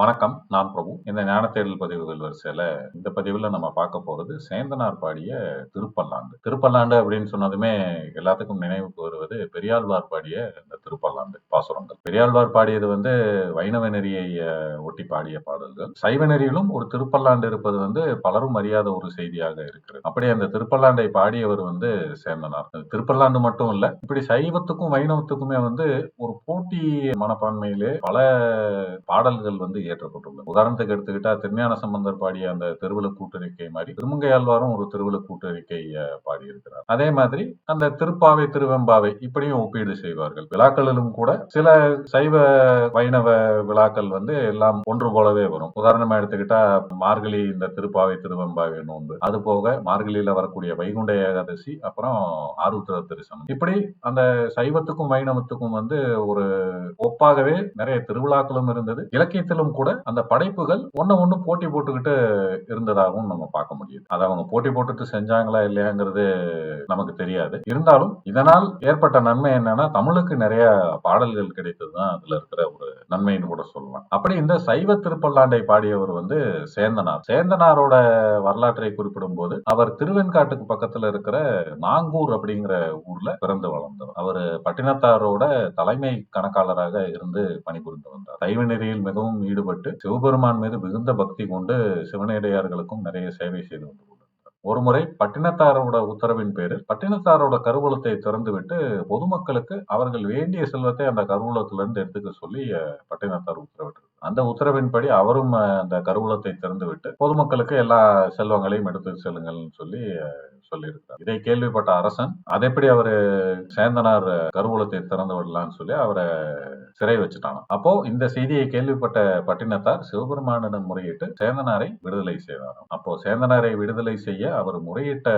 வணக்கம் நான் பிரபு. இந்த ஞான தேடல் பதிவுகள் வரிசையில இந்த பதிவுல நம்ம பார்க்க போறது சேந்தனார் பாடிய திருப்பல்லாண்டு. திருப்பல்லாண்டு அப்படின்னு சொன்னதுமே எல்லாத்துக்கும் நினைவுக்கு வருவது பெரியாழ்வார் பாடிய இந்த திருப்பல்லாண்டு பாசுரங்கள். பெரியாழ்வார் பாடியது வந்து வைணவ நெறியை ஒட்டி பாடிய பாடல்கள். சைவ நெறியிலும் ஒரு திருப்பல்லாண்டு இருப்பது வந்து பலரும் அறியாத ஒரு செய்தியாக இருக்கிறது. அப்படி அந்த திருப்பல்லாண்டை பாடியவர் வந்து சேந்தனார். திருப்பல்லாண்டு மட்டும் இல்ல இப்படி சைவத்துக்கும் வைணவத்துக்குமே வந்து ஒரு போட்டி மனப்பான்மையிலே பல பாடல்கள் வந்து இயற்றப்பட்டுள்ளது உதாரணத்துக்கு எடுத்துக்கிட்டா திருஞான சம்பந்தர் பாடிய அந்த திருவிழு கூட்டறிக்கை மாதிரி திருமங்கையாழ்வாரும் ஒரு திருவிழு கூட்டறிக்கை அஹ், பாடியிருக்கிறார். அதே மாதிரி அந்த திருப்பாவை திருவெம்பாவை இப்படியும் ஒப்பீடு செய்வார்கள். விழாக்களிலும் கூட சில சைவ வைணவ விழாக்கள் வந்து எல்லாம் ஒன்று போலவே வரும். உதாரணமா எடுத்துக்கிட்டா மார்கழி இந்த திருப்பாவை திருவெம்பாவை நோன்பு. அது போக மார்கழியில வரக்கூடிய வைகுண்ட ஏகாதசி அப்புறம் ஆருத்ர தரிசனம் இப்படி அந்த சைவத்துக்கும் வைணவத்துக்கும் வந்து ஒரு ஒப்பாகவே நிறைய திருவிழாக்களும் இருந்தது. இலக்கியத்திலும் கூட அந்த படைப்புகள் ஒண்ணு ஒண்ணு போட்டி போட்டுக்கிட்டு இருந்ததாகவும் நம்ம பார்க்க முடியுது. அதை அவங்க போட்டி போட்டுட்டு செஞ்சாங்களா இல்லையாங்கிறது நமக்கு தெரியாது. இருந்தாலும் இதனால் ஏற்பட்ட நன்மை என்னன்னா தமிழுக்கு நிறைய பாடல்கள் கிடைத்ததுதான் அதுல இருக்கிற ஒரு நன்மைன்னு கூட சொல்லலாம். அப்படி இந்த சைவ திருப்பல்லாண்டை பாடியவர் வந்து சேந்தனார். சேந்தனாரோட வரலாற்றை குறிப்பிடும் போது அவர் திருவெண்காட்டுக்கு பக்கத்துல இருக்கிற நாங்கூர் அப்படிங்கிற ஊர்ல பிறந்து வளர்ந்தவர். அவர் பட்டினத்தாரோட தலைமை கணக்காளராக இருந்து பணிபுரிந்து வந்தார். சைவ நெறியில் மிகவும் ஈடுபட்டு சிவபெருமான் மீது மிகுந்த பக்தி கொண்டு சிவனடியார்களுக்கும் நிறைய சேவை செய்து வந்து ஒரு ஒருமுறை பட்டினத்தாரோட உத்தரவின் பேரில் பட்டினத்தாரோட கருவூலத்தை திறந்துவிட்டு பொதுமக்களுக்கு அவர்கள் வேண்டிய செல்வத்தை அந்த கருவூலத்திலிருந்து எடுத்துக்க சொல்லி பட்டினத்தார் உத்தரவிட்டு அந்த உத்தரவின்படி அவரும் அந்த கருவூலத்தை திறந்துவிட்டு பொதுமக்களுக்கு எல்லா செல்வங்களையும் எடுத்து செல்லுங்கள்னு சொல்லி சொல்லியிருக்கிறார். இதை கேள்விப்பட்ட அரசன் அதெப்படி அவரு சேந்தனார் கருவூலத்தை திறந்து விடலாம்னு சொல்லி அவரை சிறை வச்சுட்டான் அப்போ இந்த செய்தியை கேள்விப்பட்ட பட்டினத்தார் சிவபெருமானிடம் முறையிட்டு சேந்தனாரை விடுதலை செய்தாராம் அப்போ சேந்தனாரை விடுதலை செய்ய அவர் முறையிட்ட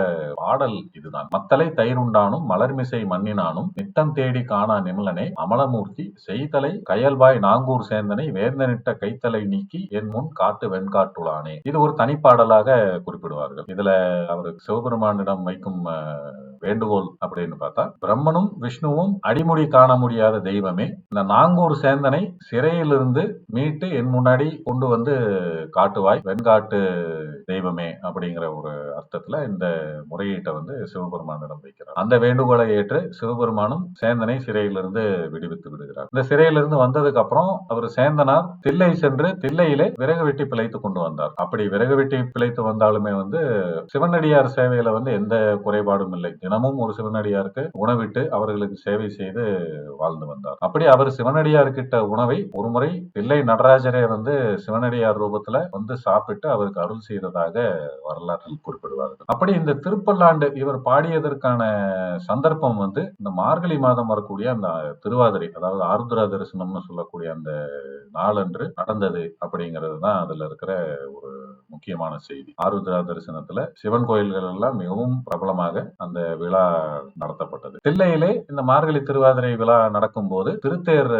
பாடல் இதுதான். மத்தலை தயிருண்டானும் மலர்மிசை மன்னினானும் நித்தம் தேடி காணா நிமலனே அமலமூர்த்தி செய்தலை கயல்வாய் நாங்கூர் சேந்தனை கைத்தனிட்ட கைத்தலை நீக்கி என் முன் காட்டு வெண்காட்டுளானே. இது ஒரு தனிப்பாடலாக குறிப்பிடுவார்கள். இதுல அவர் சிவபெருமானிடம் வைக்கும் அஹ், வேண்டுகோள் அப்படின்னு பார்த்தா பிரம்மனும் விஷ்ணுவும் அடிமுடி காண முடியாத தெய்வமே. இந்த நாங்கூர் சேந்தனை சிறையிலிருந்து மீட்டு என் முன்னாடி கொண்டு வந்து காட்டுவாய் வெண்காட்டு தெய்வமே அப்படிங்கிற ஒரு அர்த்தத்துல இந்த முறையீட்டை வந்து சிவபெருமானிடம் வைக்கிறார். அந்த வேண்டுகோளை ஏற்று சிவபெருமானும் சேந்தனை சிறையிலிருந்து விடுவித்து விடுகிறார். இந்த சிறையிலிருந்து வந்ததுக்கு அப்புறம் அவர் சேந்தனார் தில்லை சென்று தில்லையிலே விறகு வெட்டி பிழைத்து கொண்டு வந்தார். அப்படி விறகு வெட்டி பிழைத்து வந்தாலுமே வந்து சிவனடியார் சேவையில வந்து எந்த குறைபாடும் இல்லை. தினமும் ஒரு சிவனடியாருக்கு உணவிட்டு அவர்களுக்கு சேவை செய்து வாழ்ந்து வந்தார். அப்படி அவர் சிவனடியார் கிட்ட உணவை ஒருமுறை பிள்ளை நடராஜரே வந்து சிவனடியார் ரூபத்துல வந்து சாப்பிட்டு அவருக்கு அருள் செய்ததாக வரலாற்றில் குறிப்பிடுவார்கள். அப்படி இந்த திருப்பல்லாண்டு இவர் பாடியதற்கான சந்தர்ப்பம் வந்து இந்த மார்கழி மாதம் வரக்கூடிய அந்த திருவாதிரை அதாவது ஆருத்ரா தரிசனம்னு சொல்லக்கூடிய அந்த நாளன்று நடந்தது அப்படிங்கிறது தான் அதுல இருக்கிற ஒரு முக்கியமான செய்தி. ஆருத்ரா தரிசனத்துல சிவன் கோயில்கள் எல்லாம் மிகவும் பிரபலமாக அந்த விழா நடத்தப்பட்டது. தில்லையிலே இந்த மார்கழி திருவாதிரை விழா நடக்கும் போது திருத்தேர்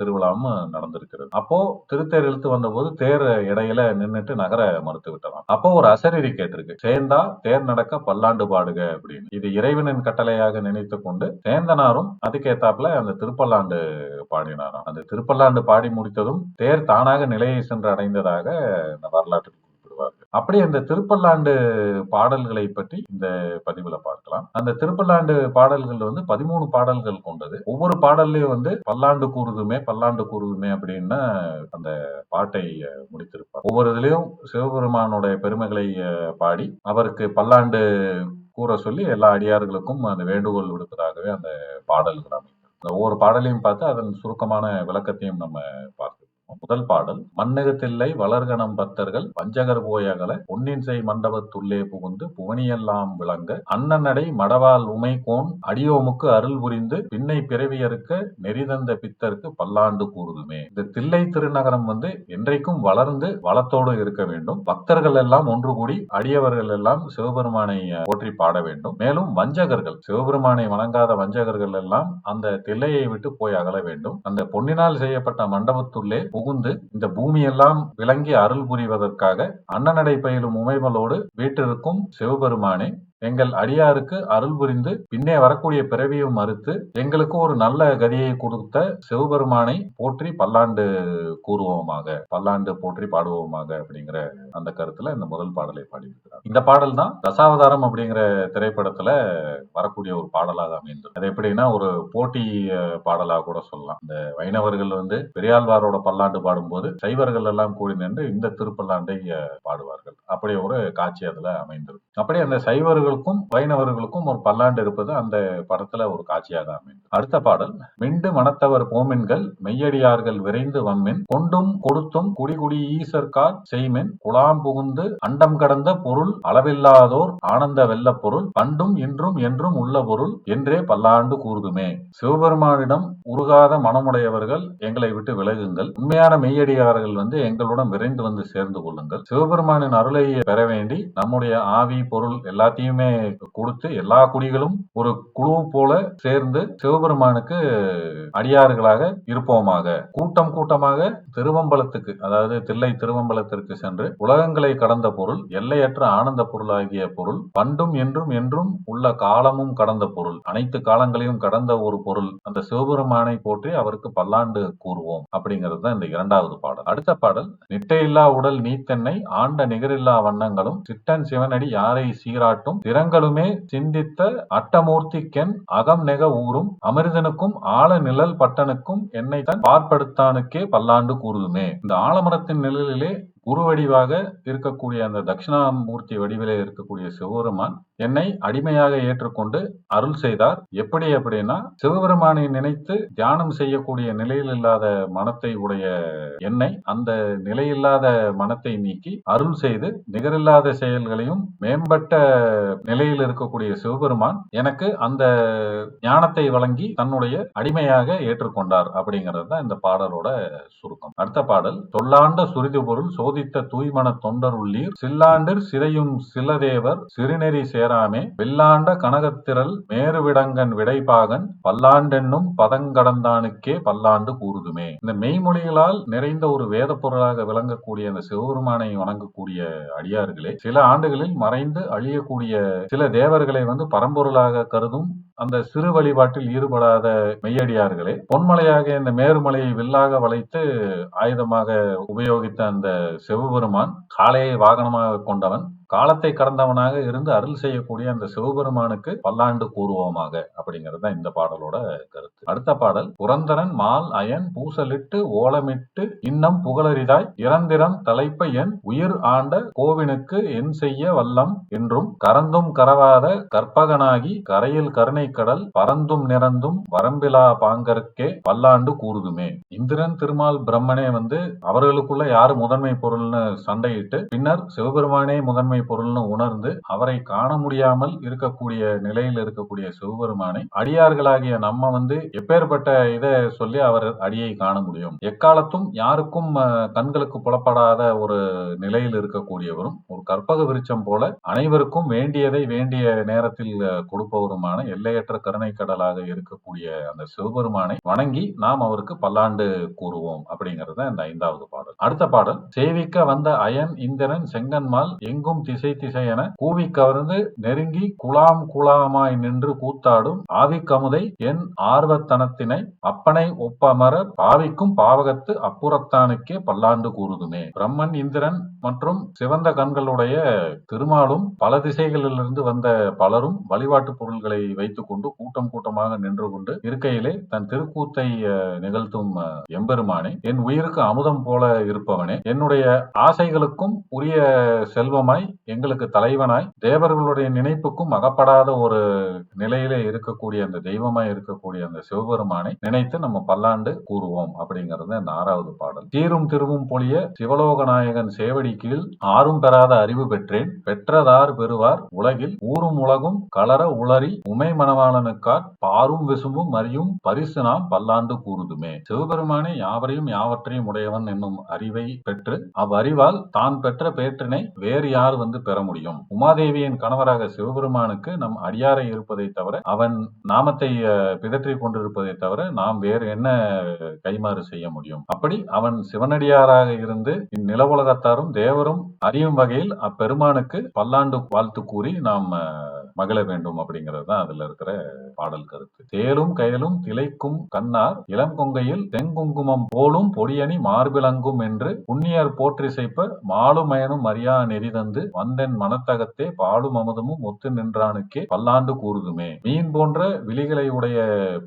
திருவிழாவும் நடந்திருக்கிறது. அப்போ திருத்தேர் இழுத்து வந்தபோது தேர் இடையில நின்னுட்டு நகர மறுத்து விட்டலாம். அப்போ ஒரு அசரீரி கேட்டிருக்கு. சேர்ந்தா தேர் நடக்க பல்லாண்டு பாடுக அப்படின்னு. இது இறைவனின் கட்டளையாக நினைத்து கொண்டு சேந்தனாரும் அதுக்கேத்தாப்புல அந்த திருப்பல்லாண்டு பாடினாராம். அந்த திருப்பல்லாண்டு பாடி முடித்ததும் தேர் தானாக நிலையை சென்று அடைந்ததாக இந்த வரலாற்றில் அப்படியே இந்த திருப்பல்லாண்டு பாடல்களை பற்றி இந்த பதிவுல பார்க்கலாம். அந்த திருப்பல்லாண்டு பாடல்கள் வந்து பதிமூணு பாடல்கள் கொண்டது. ஒவ்வொரு பாடல்லையும் வந்து பல்லாண்டு கூறுதுமே பல்லாண்டு கூறுதுமே அப்படின்னு அந்த பாட்டை முடித்திருப்பார். ஒவ்வொரு இதுலயும் சிவபெருமானுடைய பெருமைகளை பாடி அவருக்கு பல்லாண்டு கூற சொல்லி எல்லா அடியார்களுக்கும் அந்த வேண்டுகோள் விடுப்பதாகவே அந்த பாடல்கள் அமைக்கும் அந்த ஒவ்வொரு பாடலையும் பார்த்து அதன் சுருக்கமான விளக்கத்தையும் நம்ம பார்த்தோம் முதல் பாடல் மன்னகத்தில்லை வளர்கணம் பத்தர்கள் வஞ்சகர் போயகல பொன்னின் மண்டபத்துள்ளே புகுந்து புவனியெல்லாம் விளங்க அண்ணனடை மடவால் உமை கோன் அடியோமுக்கு அருள் புரிந்து பின்னை பிறவியறுக்க நெறிதந்த பித்தருக்கு பல்லாண்டு கூறுதுமே. இந்த தில்லை திருநகரம் வந்து என்றைக்கும் வளர்ந்து வளத்தோடு இருக்க வேண்டும். பக்தர்கள் எல்லாம் ஒன்று கூடி அடியவர்கள் எல்லாம் சிவபெருமானை போற்றி பாட வேண்டும். மேலும் வஞ்சகர்கள் சிவபெருமானை வணங்காத வஞ்சகர்கள் எல்லாம் அந்த தில்லையை விட்டு போய் அகல வேண்டும். அந்த பொன்னினால் செய்யப்பட்ட மண்டபத்துள்ளே புகுந்து இந்த பூமியெல்லாம் விளங்கி அருள் புரிவதற்காக அன்னநடை பயிலும் உமைமலோடு வீட்டிற்கும் சிவபெருமானே எங்கள் அடியாருக்கு அருள் புரிந்து பின்னே வரக்கூடிய பிறவியும் மறுத்து எங்களுக்கு ஒரு நல்ல கதியை கொடுத்த சிவபெருமானை போற்றி பல்லாண்டு கூறுவோமாக பல்லாண்டு போற்றி பாடுவோமாக அப்படிங்கிற அந்த கருத்துல இந்த முதல் பாடலை பாடியிருக்கிறார். இந்த பாடல் தான் தசாவதாரம் அப்படிங்கிற திரைப்படத்துல வரக்கூடிய ஒரு பாடலாக அமைந்தது அது எப்படின்னா ஒரு போட்டி பாடலாக கூட சொல்லலாம். இந்த வைணவர்கள் வந்து பெரியாழ்வாரோட பல்லாண்டு பாடும்போது சைவர்கள் எல்லாம் கூடி நின்று இந்த திருப்பல்லாண்டை பாடுவார்கள். அப்படி ஒரு காட்சி அதுல அமைந்தது அப்படி அந்த சைவர்கள் சைவர்களுக்கும் வைணவர்களுக்கும் ஒரு பல்லாண்டு இருப்பது அந்த படத்துல ஒரு காட்சியாக அமைந்தது. அடுத்த பாடல் மிண்டு மனத்தவர் போமென்கள் மெய்யடியார்கள் விரைந்து வம்மின் கொண்டும் கொடுத்தும் குடிகுடி ஈசர்கால் செய்மின் குலாம் புகுந்து அண்டம் கடந்த பொருள் அளவில்லாதோர் ஆனந்த வெல்ல பொருள் பண்டும் இன்றும் என்றும் உள்ள பொருள் என்றே பல்லாண்டு கூறுதுமே. சிவபெருமானிடம் உருகாத மனமுடையவர்கள் எங்களை விட்டு விலகுங்கள். உண்மையான மெய்யடியார்கள் வந்து எங்களுடன் விரைந்து வந்து சேர்ந்து கொள்ளுங்கள். சிவபெருமானின் அருளை பெற வேண்டி நம்முடைய ஆவி பொருள் எல்லாத்தையுமே கொடுத்து எல்லா குடிகளும் ஒரு குழு போல சேர்ந்து சிவபெருமானுக்கு அடியார்களாக இருப்போமாக. கூட்டம் கூட்டமாக திருவம்பலத்துக்கு அதாவது தில்லை திருவம்பலத்திற்கு சென்று உலகங்களை கடந்த பொருள் எல்லையற்ற ஆனந்த பொருளாகிய பொருள் பண்டும் என்றும் என்றும் உள்ள காலமும் கடந்த பொருள் அனைத்து காலங்களையும் கடந்த ஒரு பொருள் அந்த சிவபெருமானை போற்றி அவருக்கு பல்லாண்டு கூறுவோம் அப்படிங்கிறது தான் இந்த இரண்டாவது பாடல். அடுத்த பாடல் நிட்டையில்லா உடல் நீத்தென்னை ஆண்ட நிகரில்லா வண்ணங்களும் சிட்டன் சிவனடி யாரை சீராட்டும் திறங்களுமே சிந்தித்த அட்டமூர்த்திக்கென் அகம் நெக ஊரும் அமிர்தனுக்கும் ஆழ நிழல் பட்டனுக்கும் என்னை தன் பார்ப்படுத்தானுக்கே பல்லாண்டு கூறுதுமே. இந்த ஆலமரத்தின் நிழலிலே குரு வடிவாக இருக்கக்கூடிய அந்த தட்சிணாமூர்த்தி வடிவிலே இருக்கக்கூடிய சிவபெருமான் என்னை அடிமையாக ஏற்றுக்கொண்டு அருள் செய்தார். எப்படி அப்படின்னா சிவபெருமானை நினைத்து தியானம் செய்யக்கூடிய நிலையில் இல்லாத மனத்தை உடைய என்னை அந்த நிலையில்லாத மனத்தை நீக்கி அருள் செய்து நிகரில்லாத செயல்களையும் மேம்பட்ட நிலையில் இருக்கக்கூடிய சிவபெருமான் எனக்கு அந்த ஞானத்தை வழங்கி தன்னுடைய அடிமையாக ஏற்றுக்கொண்டார் அப்படிங்கிறது தான் இந்த பாடலோட சுருக்கம். அடுத்த பாடல் சொல்லாண்ட சுருதி பொருள் சோதி சோதித்த தூய்மன தொண்டர் உள்ளீர் சில்லாண்டிற் சிதையும் சிலதேவர் சிறுநெறி சேராமே. வெல்லாண்ட கனகத்திரள் மேருவிடங்கன் விடைபாகன் பல்லாண்டென்னும் பதங்கடந்தானுக்கே பல்லாண்டு கூறுதுமே. இந்த மெய்மொழிகளால் நிறைந்த ஒரு வேத பொருளாக விளங்கக்கூடிய அந்த சிவபெருமானை வணங்கக்கூடிய அடியார்களே சில ஆண்டுகளில் மறைந்து அழியக்கூடிய சில தேவர்களை வந்து பரம்பொருளாக கருதும் அந்த சிறு வழிபாட்டில் ஈடுபடாத மெய்யடியார்களே பொன்மலையாக இந்த மேருமலையை வில்லாக வளைத்து ஆயுதமாக உபயோகித்த அந்த சிவபெருமான் காளையை வாகனமாக கொண்டவன் காலத்தை கடந்தவனாக இருந்து அருள் செய்யக்கூடிய அந்த சிவபெருமானுக்கு பல்லாண்டு கூறுவோமாக அப்படிங்கிறது தான் இந்த பாடலோட கருத்து. அடுத்த பாடல் புரந்தரன் மால் அயன் பூசலிட்டு ஓலமிட்டு இன்னம் புகழரிதாய் இறந்திரம் தலைப்ப என் உயிர் ஆண்ட கோவினுக்கு என் செய்ய வல்லம் என்றும் கரந்தும் கரவாத கற்பகனாகி கரையில் கருணை கடல் பறந்தும் நிறந்தும் வரம்பிலா பாங்கற்கே பல்லாண்டு கூறுதுமே. இந்திரன் திருமால் பிரம்மனே வந்து அவர்களுக்குள்ள யாரு முதன்மை பொருள்னு சண்டையிட்டு பின்னர் சிவபெருமானே முதன்மை பொருள்னு உணர்ந்து அவரை காண முடியாமல் இருக்கக்கூடிய நிலையில் இருக்கக்கூடிய சிவபெருமானை அடியார்களாகிய நம்ம வந்து எப்பேற்பட்ட இதை சொல்லி அவர் அடியை காண முடியும். எக்காலத்தும் யாருக்கும் கண்களுக்கு புலப்படாத ஒரு நிலையில் இருக்கக்கூடியவரும் ஒரு கற்பக விருச்சம் போல அனைவருக்கும் வேண்டியதை வேண்டிய நேரத்தில் கொடுப்பவருமான எல்லையற்ற கருணை கடலாக இருக்கக்கூடிய அந்த சிவபெருமானை வணங்கி நாம் அவருக்கு பல்லாண்டு கூறுவோம் அப்படிங்கறத இந்த ஐந்தாவது பாடல். அடுத்த பாடல் சேவிக்க வந்த அயன் இந்திரன் செங்கன்மால் எங்கும் திசை திசை என கூவி கவர்ந்து நெருங்கி குலாம் குலாமாய் நின்று கூத்தாடும் ஆவிக்கமுதை என் ஆர்வத்தனத்தினை அப்பனை ஒப்பமர பாவிக்கும் பாவகத்து அப்புறத்தானுக்கே பல்லாண்டு கூறுதுமே. பிரம்மன் இந்திரன் மற்றும் சிவந்த கண்களுடைய திருமாலும் பல திசைகளிலிருந்து வந்த பலரும் வழிபாட்டு பொருள்களை வைத்துக் கொண்டு கூட்டம் கூட்டமாக நின்று கொண்டு இருக்கையிலே தன் திருக்கூத்தை நிகழ்த்தும் எம்பெருமானே என் உயிருக்கு அமுதம் போல இருப்பவனே. என்னுடைய ஆசைகளுக்கும் உரிய செல்வமாய் எங்களுக்கு தலைவனாய் தேவர்களுடைய நினைப்புக்கும் அகப்படாத ஒரு நிலையிலே இருக்கக்கூடிய அந்த தெய்வமாய் இருக்கக்கூடிய அந்த சிவபெருமானை நினைத்து நம்ம பல்லாண்டு கூறுவோம் அப்படிங்கிறது அந்த ஆறாவது பாடல். தீரும் திருவும் பொழிய சிவலோக நாயகன் சேவடி கீழ் ஆறும் பெறாத அறிவு பெற்றேன். பெற்றதார் பெறுவார் உலகில் ஊரும் உலகும் கலர உளறி உமை மணவாளனுக்கார் பாரும் விசும்பும் அறியும் பரிசு நாம் பல்லாண்டு கூறுதுமே. சிவபெருமானே யாவரையும் யாவற்றையும் உடையவன் என்னும் அறிவை பெற்று அவ்வறிவால் தான் பெற்ற பேற்றினை வேறு யார் வந்து பெற முடியும். உமாதேவியின் கணவராக சிவபெருமானுக்கு நம் அடியாரை இருப்பதை தவிர அவன் நாமத்தை பிதற்றிக் கொண்டிருப்பதை தவிர நாம் வேறு என்ன கைமாறு செய்ய முடியும்? அப்படி அவன் சிவனடியாராக இருந்து இந்நில உலகத்தாரும் தேவரும் அறியும் வகையில் அப்பெருமானுக்கு பல்லாண்டு வாழ்த்து கூறி நாம் மகிழ வேண்டும் அப்படிங்கிறது தான் அதுல இருக்கிற பாடல் கருத்து. தேலும் கயலும் திளைக்கும் கண்ணார் இளங்கொங்கையில் தெங்குங்குமம் போலும் பொடியணி மார்பிளங்கும் என்று புண்ணியர் போற்றி செய்ப்ப மாலுமயனும் மரியா நெறிதந்து வந்தென் மனத்தகத்தே பாலும் அமுதமும் ஒத்து நின்றானுக்கே பல்லாண்டு கூறுதுமே. மீன் போன்ற விழிகளை உடைய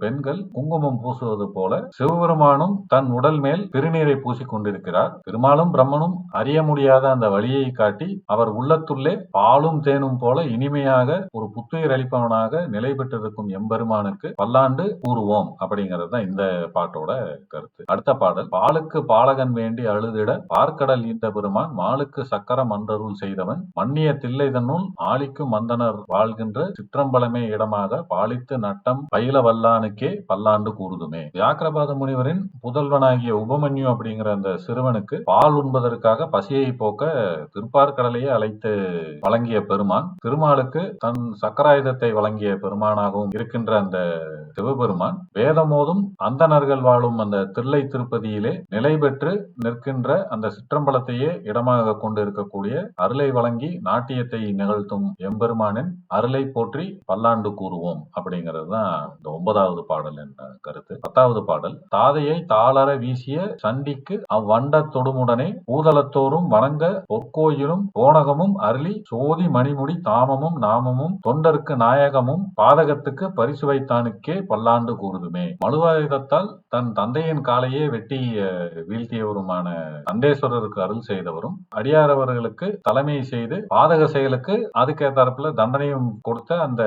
பெண்கள் குங்குமம் பூசுவது போல சிவபெருமானும் தன் உடல் மேல் திருநீரை பூசிக் கொண்டிருக்கிறார். பெருமாளும் பிரம்மனும் அறிய முடியாத அந்த வழியை காட்டி அவர் உள்ளத்துள்ளே பாலும் தேனும் போல இனிமையாக ஒரு புத்துயிர் அளிப்பவனாக நிலை பெற்றிருக்கும் எம்பெருமானுக்கு பல்லாண்டு கூறுவோம் அப்படிங்கிறது தான் இந்த பாட்டோட கருத்து. அடுத்த பாடல் பாலுக்கு பாலகன் வேண்டி அழுதிட பார்க்கடல் ஈந்த பெருமான் மாலுக்கு சக்கரம் அன்றருள் செய்தவன் மன்னிய தில்லை தன்னுள் ஆலிக்கும் மந்தனர் வாழ்கின்ற சிற்றம்பலமே இடமாக பாலித்து நட்டம் பயில வல்லானுக்கே பல்லாண்டு கூறுதுமே. வியாக்கிரபாத முனிவரின் புதல்வனாகிய உபமன்யு அப்படிங்கிற அந்த சிறுவனுக்கு பால் உண்பதற்காக பசியை போக்க திருப்பார்கடலையே அழைத்து வழங்கிய பெருமான் திருமாலுக்கு தன் சக்கராயுதத்தை வழங்கிய பெருமானாகவும் இருக்கின்ற அந்த சிவபெருமான் வேதமோதும் அந்தணர்கள் வாழும் அந்த தில்லை திருப்பதியிலே நிலை பெற்று நிற்கின்ற அந்த சிற்றம்பலத்தையே இடமாக கொண்டு இருக்கக்கூடிய அருளை வழங்கி நாட்டியத்தை நிகழ்த்தும் எம்பெருமானின் அருளை போற்றி பல்லாண்டு கூறுவோம் அப்படிங்கிறது தான் இந்த ஒன்பதாவது பாடல் என்ற கருத்து. பத்தாவது பாடல் தாதையை தாளர வீசிய சண்டிக்கு அவ்வண்ட தொடுமுடனே ஊதலத்தோறும் வணங்க பொற்கோயிலும் போனகமும் அருளி சோதி மணிமுடி தாமமும் நாமமும் தொண்டருக்கு நாயகமும் பாதகத்துக்கு பரிசு வைத்தானுக்கே பல்லாண்டு கூறுதுமே. மழுவாயுதத்தால் தன் தந்தையின் காலையே வெட்டி வீழ்த்தியவருமான அண்டேஸ்வரருக்கு அருள் செய்தவரும் அடியாரவர்களுக்கு தலைமை செய்து பாதக செயலுக்கு அதுக்கேத்தாப்புல தண்டனையும் கொடுத்த அந்த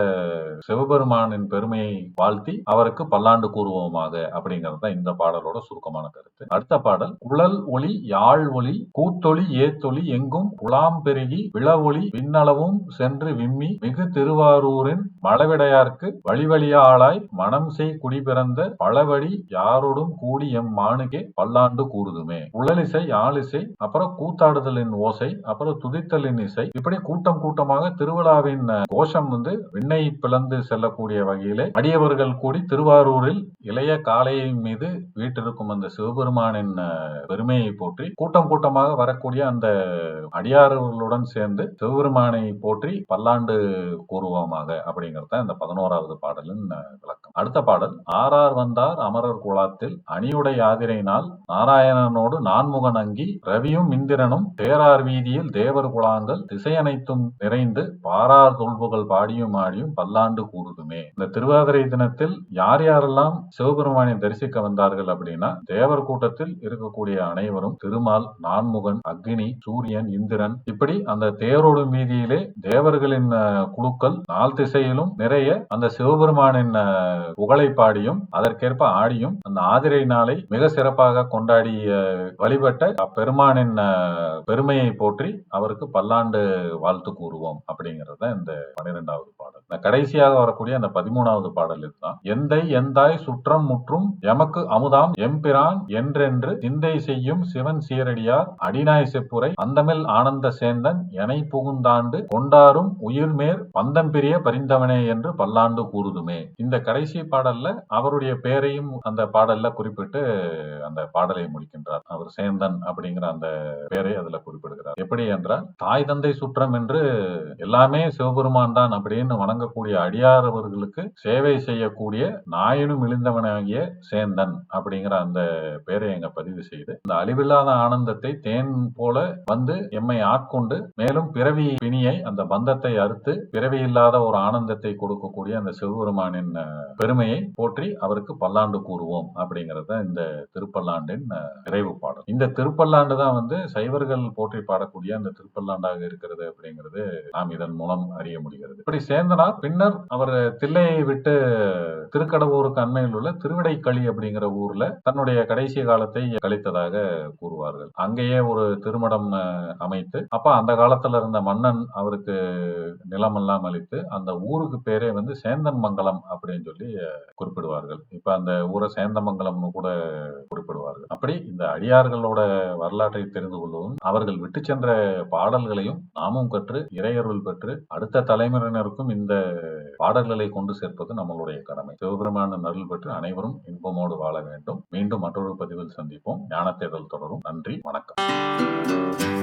சிவபெருமானின் பெருமையை வாழ்த்தி அவருக்கு பல்லாண்டு கூறுவோமாக அப்படிங்கிறது தான் இந்த பாடலோட சுருக்கமான கருத்து. அடுத்த பாடல் குழல் ஒளி யாழ் ஒளி கூத்தொளி ஏத்தொளி எங்கும் குலாம் பெருகி விளவொளி விண்ணளவும் சென்று விம்மி மிகு திருவாரூரின் மழவிடையார்க்கு வழிவழியாளாய் மனம் செய் குடிபிறந்த பழவடி யாரோடும் கூடி எம் மானுகே பல்லாண்டு கூறுதுமே. உழலிசை யாழிசை அப்புறம் கூத்தாடுதலின் ஓசை அப்புறம் துதித்தலின் இசை. இப்படி கூட்டம் கூட்டமாக திருவிழாவின் கோஷம் வந்து விண்ணை பிளந்து செல்லக்கூடிய வகையிலே அடியவர்கள் கூடி திருவாரூரில் இளைய காளையின் மீது வீட்டிருக்கும் அந்த சிவபெருமானின் பெருமையை போற்றி கூட்டம் கூட்டமாக வரக்கூடிய அந்த அடியாரர்களுடன் சேர்ந்து சிவபெருமானை போற்றி பல்லாண்டு கூறுவோமாக அப்படிங்கிறத இந்த பதினோராவது பாடலின் விளக்கம். அடுத்த பாடல் ஆறார் வந்தார் அமரர் குலாத்தில் அணியுடை ஆதிரையினால் நாராயணனோடு நான்முகன் அங்கி ரவியும் இந்திரனும் தேரார் வீதியில் தேவர் குலாங்கள் திசையனைத்தும் நிறைந்து பாரார் தொல்புகள் பாடியும் ஆடியும் பல்லாண்டு கூறுதுமே. இந்த திருவாதிரை தினத்தில் யார் யாரெல்லாம் சிவபெருமானை தரிசிக்க வந்தார்கள் அப்படின்னா தேவர் கூட்டத்தில் இருக்கக்கூடிய அனைவரும் திருமால் நான்முகன் அக்னி சூரியன் இந்திரன். இப்படி அந்த தேரோடும் வீதியிலே தேவர்களின் குழு குழுக்கள் நால் திசையிலும் நிறைய அந்த சிவபெருமானின் புகழை பாடியும் அதற்கேற்ப ஆடியும் அந்த ஆதிரை நாளை மிக சிறப்பாக கொண்டாடி வழிபட்ட அப்பெருமானின் பெருமையை போற்றி அவருக்கு பல்லாண்டு வாழ்த்து கூறுவோம் அப்படிங்கறத இந்த பன்னிரெண்டாவது பாடல். இந்த கடைசியாக வரக்கூடிய அந்த பதிமூணாவது பாடல் இதுதான். எந்தை எந்தாய் சுற்றம் முற்றும் எமக்கு அமுதாம் எம்பிரான் என்றென்று சிந்தை செய்யும் சிவன் சீரடியார் அடிநாய் செப்புரை அந்தமில் ஆனந்த சேந்தன் எனை புகுந்தாண்டு கொண்டாரும் உயிர்மேர் பந்தம் பிரிய பரிந்தவனே என்று பல்லாண்டு கூறுதுமே. இந்த கடைசி பாடல்ல அவருடைய பெயரையும் அந்த பாடல்ல குறிப்பிட்டு அந்த பாடலை முடிக்கின்றார். அவர் சேந்தன் அப்படிங்கிற அந்த பெயரை அதுல குறிப்பிடுகிறார். எப்படி என்றால் தாய் தந்தை சுற்றம் என்று எல்லாமே சிவபெருமான் தான் அப்படின்னு வணங்கக்கூடிய அடியாரவர்களுக்கு சேவை செய்யக்கூடிய நாயனும் இழிந்தவனாகிய சேந்தன் அப்படிங்கிற அந்த பெயரை எங்க பதிவு செய்து இந்த அழிவில்லாத ஆனந்தத்தை தேன் போல வந்து எம்மை ஆட்கொண்டு மேலும் பிறவி பிணியை அந்த பந்தத்தை அறுத்து பிறவி இல்லாத ஒரு ஆனந்தத்தை கொடுக்கக்கூடிய அந்த சிவபெருமானின் பெருமையை போற்றி அவருக்கு பல்லாண்டு கூறுவோம் அப்படிங்கறது இந்த திருப்பல்லாண்டின் நிறைவு பாடல். இந்த திருப்பல்லாண்டு தான் வந்து சைவர்கள் போற்றி பாடக்கூடிய அந்த திருப்பல்லாண்டாக இருக்கிறது அப்படிங்கிறது நாம் இதன் மூலம் அறிய முடிகிறது. இப்படி சேந்தனார் பின்னர் அவர் தில்லையை விட்டு திருக்கடவூருக்கு அண்மையில் உள்ள திருவிடைக்களி அப்படிங்கிற ஊர்ல தன்னுடைய கடைசி காலத்தை கழித்ததாக கூறுவார்கள். அங்கேயே ஒரு திருமடம் அமைத்து அப்ப அந்த காலத்துல இருந்த மன்னன் அவருக்கு நிலமெல்லாம் அளித்து அந்த ஊருக்கு பேரே வந்து சேந்தன் மங்கலம் அப்படின்னு சொல்லி குறிப்பிடுவார்கள். இப்ப அந்த ஊரை சேந்தமங்கலம்னு கூட குறிப்பிடுவார்கள். அப்படி இந்த அடியார்களோட வரலாற்றை தெரிந்து கொள்வதும் அவர்கள் விட்டு சென்ற பாடல்களையும் நாமும் கற்று இறையருள் பெற்று அடுத்த தலைமுறையினருக்கும் இந்த பாடல்களை கொண்டு சேர்ப்பது நம்மளுடைய கடமை. சிவபெருமான நருள் பெற்று அனைவரும் இன்பமோடு வாழ வேண்டும். மீண்டும் மற்றொரு பதிவில் சந்திப்போம். ஞான தேடல் தொடரும். நன்றி. வணக்கம்.